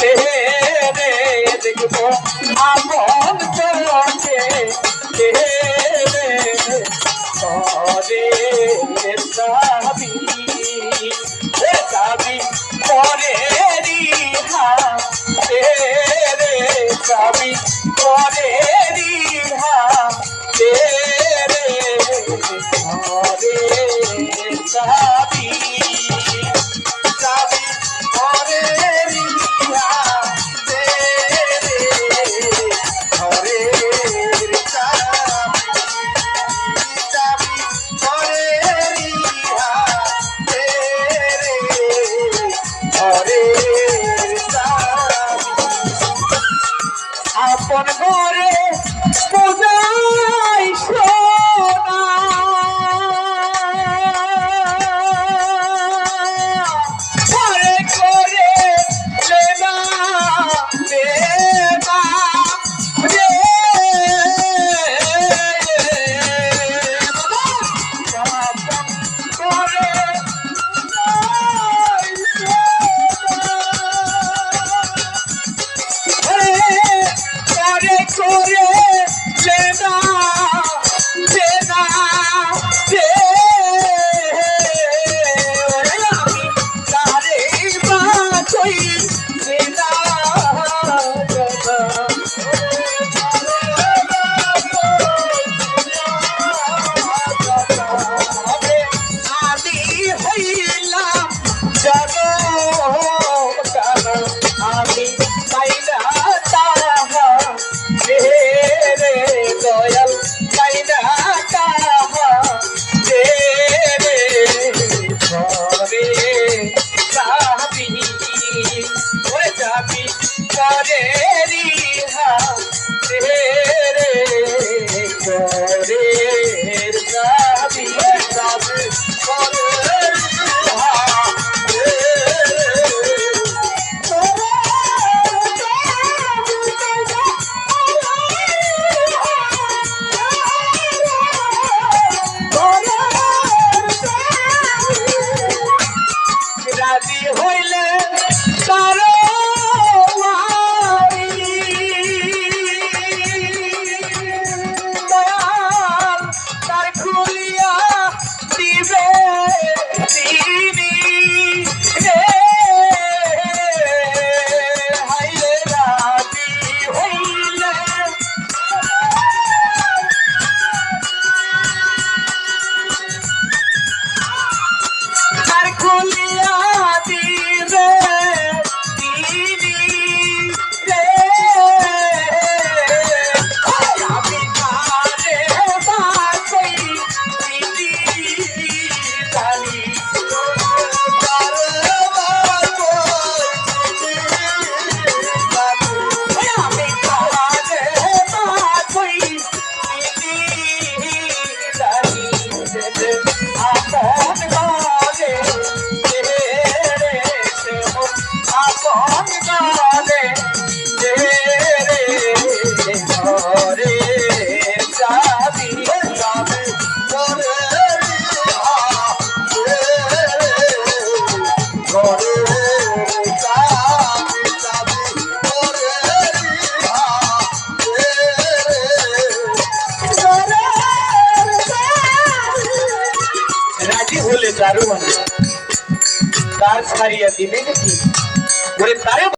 রে দেখব আপন চলকে রে চাবি চাবি পরে রিহা রে চাবি পরে রিহা রে রে চাবি Amen. Yeah. you. চারু মানুষ তার ছাড়িয়া দিবে নাকি? ওরে তারে